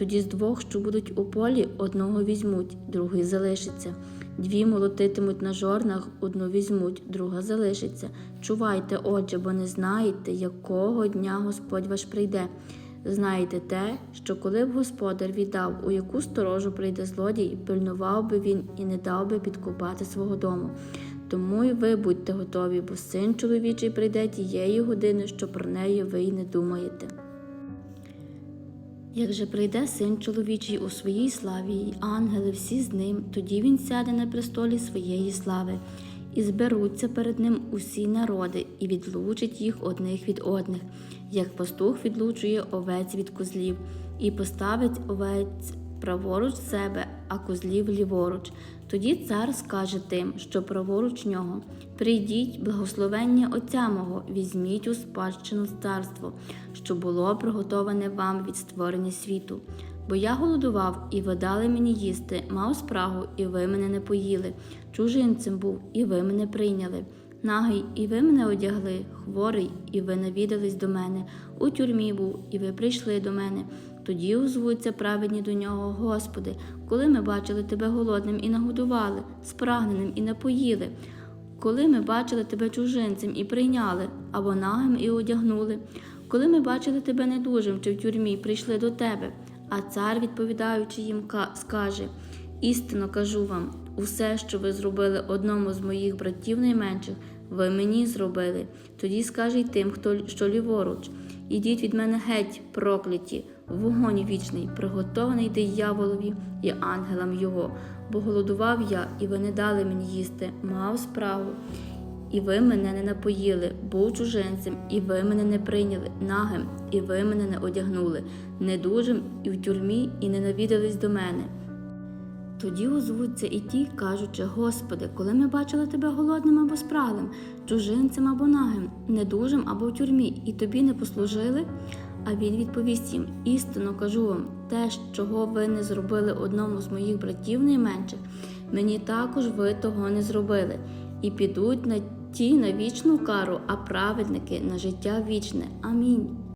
Тоді з двох, що будуть у полі, одного візьмуть, другий залишиться. Дві молотитимуть на жорнах, одну візьмуть, друга залишиться. Чувайте, отже, бо не знаєте, якого дня Господь ваш прийде. Знаєте те, що коли б господар віддав, у яку сторожу прийде злодій, пильнував би він і не дав би підкупати свого дому. Тому й ви будьте готові, бо син чоловічий прийде тієї години, що про неї ви й не думаєте. Як же прийде син чоловічий у своїй славі, і ангели всі з ним, тоді він сяде на престолі своєї слави, і зберуться перед ним усі народи, і відлучить їх одних від одних, як пастух відлучує овець від козлів, і поставить овець праворуч себе, а козлів ліворуч. Тоді цар скаже тим, що праворуч нього: Прийдіть, благословення Отця мого, візьміть у спадщину царство, що було приготоване вам від створення світу. Бо я голодував, і ви дали мені їсти, мав спрагу, і ви мене не поїли. Чужинцем був, і ви мене прийняли. Нагий, і ви мене одягли, хворий, і ви навідались до мене. У тюрмі був, і ви прийшли до мене. Тоді озвуться праведні до нього, Господи, коли ми бачили тебе голодним і нагодували, спрагненим і напоїли, коли ми бачили тебе чужинцем і прийняли, або нагим і одягнули, коли ми бачили тебе недужим чи в тюрмі, прийшли до тебе. А цар, відповідаючи їм, ка- скаже: Істинно кажу вам, усе, що ви зробили одному з моїх братів найменших, ви мені зробили. Тоді скаже тим, хто що ліворуч. Ідіть від мене геть, прокляті, вогонь вічний, приготований дияволові і ангелам його. Бо голодував я, і ви не дали мені їсти, мав справу. І ви мене не напоїли, був чужинцем, і ви мене не прийняли, нагим, і ви мене не одягнули, недужим і в тюрмі, і не навідались до мене. Тоді озвуться і ті, кажучи, Господи, коли ми бачили тебе голодним або спраглим, чужинцем або нагим, недужим або в тюрмі, і тобі не послужили. А він відповість їм: істинно кажу вам, те, чого ви не зробили одному з моїх братів найменших, мені також ви того не зробили, і підуть на ті на вічну кару, а праведники на життя вічне. Амінь.